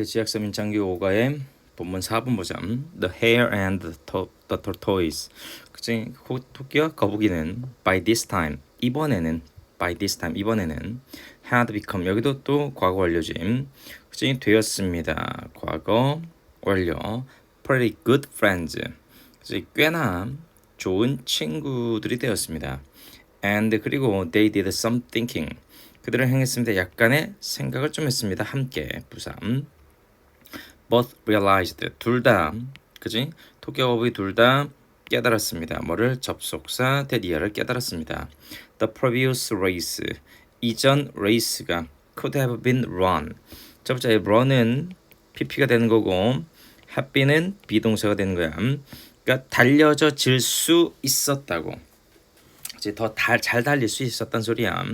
그 지학서 민창기 5가의 본문 4분 보점 The hare and the, to- the tortoise 호- 토끼와 거북이는 by this time 이번에는 by this time 이번에는 had become 여기도 또 과거 완료짐 그치 되었습니다 과거 완료 pretty good friends 그치 꽤나 좋은 친구들이 되었습니다 and 그리고 they did some thinking 그들은 행했습니다 약간의 생각을 좀 했습니다 함께 부산 both realized 둘 다 그지 거북이 둘 다 깨달았습니다. 뭐를 접속사 대디어를 깨달았습니다. The previous race 이전 레이스가 could have been run 첫 번째 run은 pp가 되는 거고 have been은 비동사가 되는 거야. 그러니까 달려져 질 수 있었다고. 이제 더잘 달릴 수 있었단 소리야.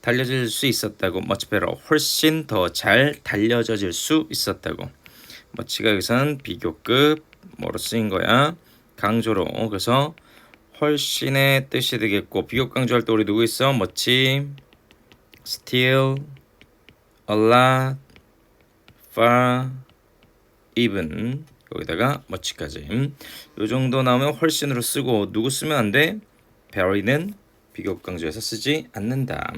달려질 수 있었다고 much better 훨씬 더 잘 달려질 수 있었다고. 머치가 여기서는 비교급 뭐로 쓰인 거야? 강조로. 그래서 훨씬의 뜻이 되겠고 비교 강조할 때 우리 누구 있어? 머치 still a lot far even 여기다가 머치까지 요 정도 나오면 훨씬으로 쓰고 누구 쓰면 안 돼? very는 비교 강조해서 쓰지 않는다.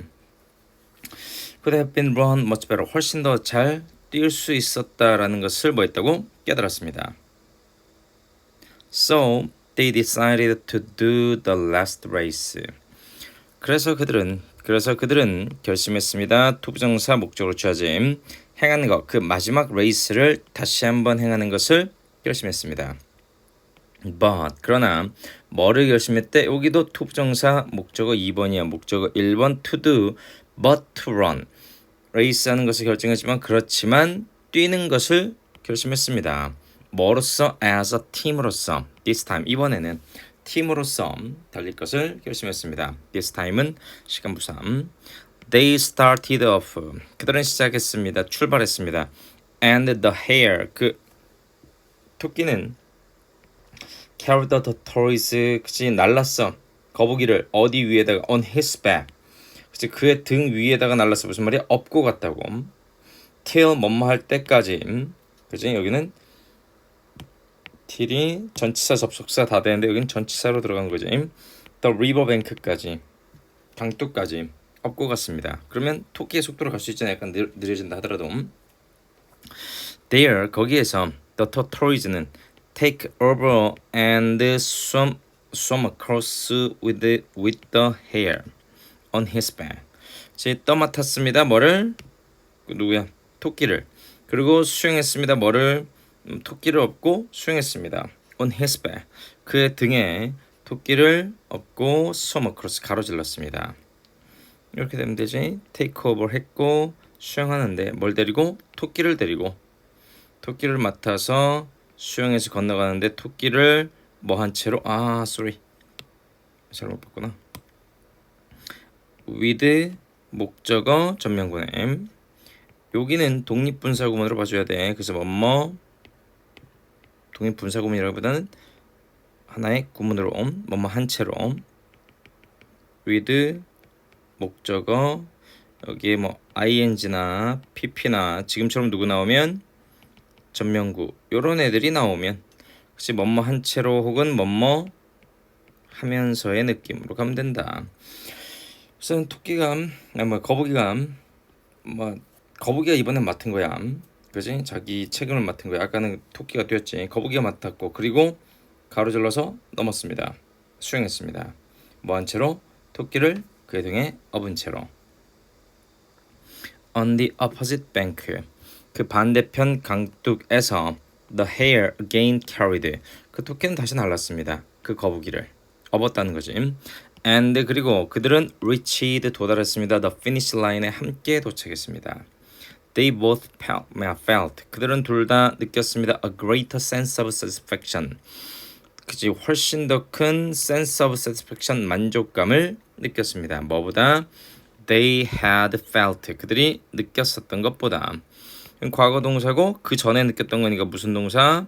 could have been run much better 훨씬 더 잘 뛸 수 있었다라는 것을 뭐 했다고 깨달았습니다. So they decided to do the last race. 그래서 그들은 그래서 그들은 결심했습니다. 투부정사 목적으로 취하짐 행하는 것 그 마지막 레이스를 다시 한번 행하는 것을 결심했습니다. but 그러나 뭐를 결심했대? 여기도 투부정사 목적어 2번이야. 목적어 1번 to do but to run. 레이스하는 것을 결정했지만 그렇지만 뛰는 것을 결심했습니다. 뭐로서 as a team으로서 this time 이번에는 팀으로서 달릴 것을 결심했습니다. this time은 시간 부상. They started off. 그들은 시작했습니다. 출발했습니다. And the hare 그 토끼는 carried the tortoise 그치 날랐어. 거북이를 어디 위에다가 on his back. 그치 그의 등 위에다가 날랐어. 무슨 말이야? 업고 갔다고. till 뭐뭐 할 때까지. 그치 여기는 till이 전치사 접속사 다 되는데 여기는 전치사로 들어간 거지. the river bank까지 강둑까지 업고 갔습니다. 그러면 토끼의 속도로 갈 수 있잖아요. 약간 느, 느려진다 하더라도 there 거기에서 the tortoise는 take over and swim swim across with the, with the hare on his back. 제 떠맡았습니다. 뭐를 그 누구야? 토끼를 그리고 수행했습니다. 뭐를 음, 토끼를 업고 수행했습니다. on his back 그의 등에 토끼를 업고 swim across 가로질렀습니다. 이렇게 되면 되지. take over 했고 수행하는데 뭘 데리고 토끼를 데리고 토끼를 맡아서 수영해서 건너가는데 토끼를 뭐 한 채로 아 쏘리 잘못 봤구나 with 목적어 전면구네 여기는 독립분사구문으로 봐줘야 돼. 그래서 뭐뭐? 독립분사구문이라기보다는 하나의 구문으로 뭐뭐 한 채로 with 목적어 여기에 뭐 ing나 pp나 지금처럼 누구 나오면? 전면구. 요런 애들이 나오면 혹시 뭐뭐 한 채로 혹은 뭐뭐? 하면서의 느낌으로 가면 된다. 우선 토끼감, 뭐 거북이감, 뭐 거북이가 이번엔 맡은 거야. 그지? 자기 책임을 맡은 거야. 아까는 토끼가 뛰었지. 거북이가 맡았고 그리고 가로질러서 넘었습니다. 수행했습니다. 뭐한 채로 토끼를 그의 등에 업은 채로. On the opposite bank. 그 반대편 강둑에서 the hare again carried 그 토끼는 다시 날랐습니다. 그 거북이를 업었다는 거지. And 그리고 그들은 reached 도달했습니다. the finish line에 함께 도착했습니다. They both felt, 그들은 둘 다 느꼈습니다. a greater sense of satisfaction 그지 훨씬 더 큰 sense of satisfaction 만족감을 느꼈습니다. 뭐보다 they had felt 그들이 느꼈었던 것보다 과거 동사고 그 전에 느꼈던 거니까 무슨 동사?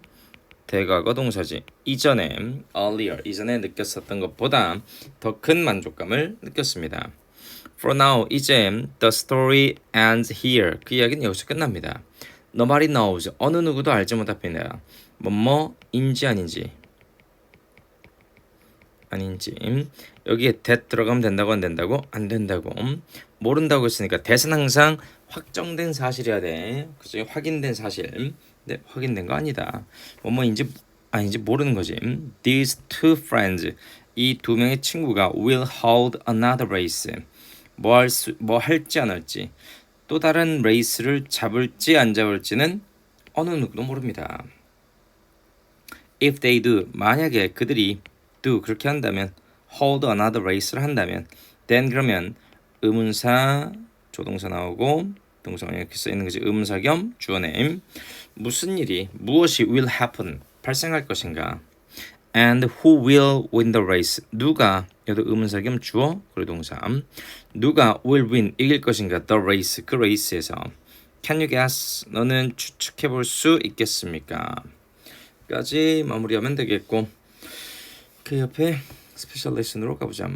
대과거 동사지. 이전에 earlier 이전에 느꼈었던 것보다 더 큰 만족감을 느꼈습니다. For now 이제 the story ends here. 그 이야기는 여기서 끝납니다. nobody knows. 어느 누구도 알지 못합니다. 뭐뭐인지 아닌지. 아닌지. 여기에 that 들어가면 된다고 안 된다고? 안 된다고. 모른다고 했으니까 that은 항상 확정된 사실이어야 돼. 그죠? 확인된 사실. 네, 확인된 거 아니다. 뭐뭐인지 아닌지 모르는 거지. These two friends. 이 두 명의 친구가 will hold another race. 뭐할 수, 뭐 할지 안 할지. 또 다른 레이스를 잡을지 안 잡을지는 어느 누구도 모릅니다. If they do, 만약에 그들이 do 그렇게 한다면 hold another race를 한다면 then 그러면 의문사 조동사 나오고 동사가 이렇게 써 있는 거지. 의문사 겸 주어 name 무슨 일이 무엇이 will happen 발생할 것인가? And who will win the race? 누가 여기도 의문사 겸 주어 그리고 동사 누가 will win 이길 것인가? The race 그 레이스에서. Can you guess? 너는 추측해 볼 수 있겠습니까? 까지 마무리하면 되겠고 그 옆에 스페셜 레슨으로 가보자